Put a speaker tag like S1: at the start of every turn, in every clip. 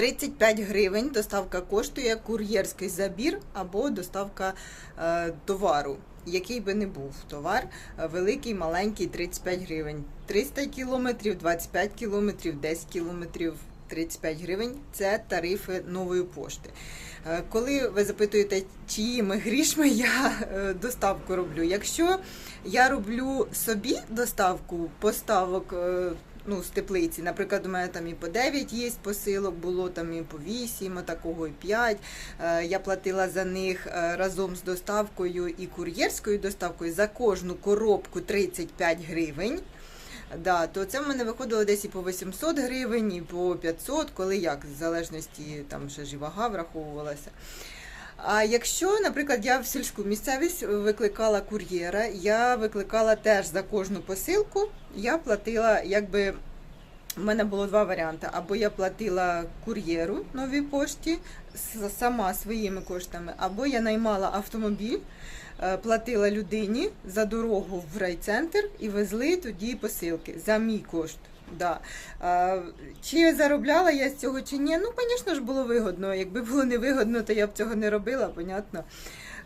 S1: 35 гривень доставка коштує кур'єрський забір або доставка е, товару. Який би не був товар, е, великий, маленький 35 гривень. 300 кілометрів, 25 кілометрів, 10 кілометрів, 35 гривень це тарифи нової пошти. Е, Коли ви запитуєте, чиїми грішми я е, доставку роблю, якщо я роблю собі доставку поставок ну, з теплиці, наприклад, у мене там і по 9 є посилок, було там і по 8, такого і 5. Е, Я платила за них е, разом з доставкою і кур'єрською доставкою за кожну коробку 35 гривень. Да, то це в мене виходило десь і по 800 гривень, і по 500, коли як, в залежності там ще ж і вага враховувалася. А якщо, наприклад, я в сільську місцевість викликала кур'єра, я викликала теж за кожну посилку, я платила, якби в мене було два варіанти: або я платила кур'єру новій пошті сама своїми коштами, або я наймала автомобіль, е, платила людині за дорогу в райцентр і везли тоді посилки за мій кошт. Да. А, чи заробляла я з цього чи ні? Ну, звісно ж, було вигодно. Якби було невигодно, то я б цього не робила, понятно.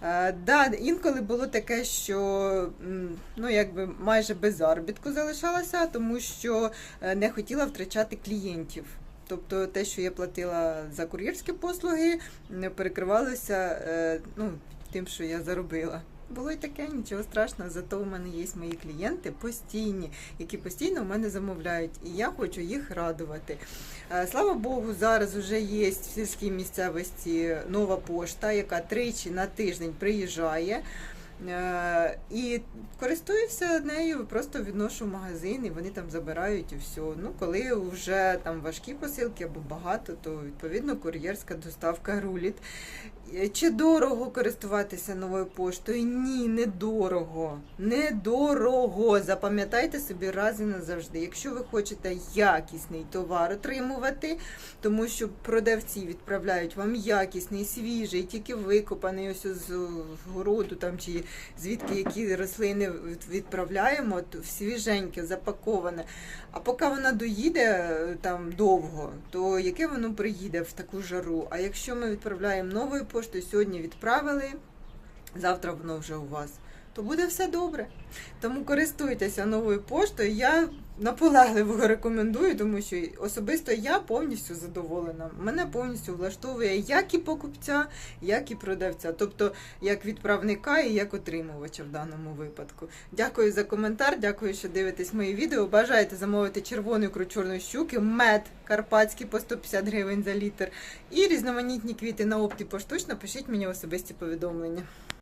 S1: А, да, інколи було таке, що ну, якби майже без заробітку залишалася, тому що е, не хотіла втрачати клієнтів. Тобто те, що я платила за кур'єрські послуги, перекривалося е, ну, тим, що я заробила. Було й таке, нічого страшного, зато у мене є мої клієнти постійні, які постійно у мене замовляють, і я хочу їх радувати. Е, Слава Богу, зараз вже є в сільській місцевості нова пошта, яка тричі на тиждень приїжджає. Е, І користуюся нею, просто відношу в магазин, і вони там забирають і все. Ну, коли вже там важкі посилки або багато, то відповідно кур'єрська доставка руліт. Е, Чи дорого користуватися новою поштою? Ні, не дорого. Не дорого. Запам'ятайте собі раз і назавжди. Якщо ви хочете якісний товар отримувати, тому що продавці відправляють вам якісний, свіжий, тільки викопаний ось з городу там чи звідки які рослини відправляємо, то свіженьке, запаковане. А поки вона доїде е, там довго, то яке воно приїде в таку жару? А якщо ми відправляємо новою поштою, сьогодні відправили, завтра воно вже у вас. То буде все добре. Тому користуйтеся новою поштою. Я наполегливо рекомендую, тому що особисто я повністю задоволена. Мене повністю влаштовує як і покупця, як і продавця, тобто як відправника і як отримувача в даному випадку. Дякую за коментар, дякую, що дивитесь мої відео. Бажаєте замовити червону ікру чорної щуки, мед карпатський по 150 гривень за літр і різноманітні квіти на опті поштучно. Пишіть мені особисті повідомлення.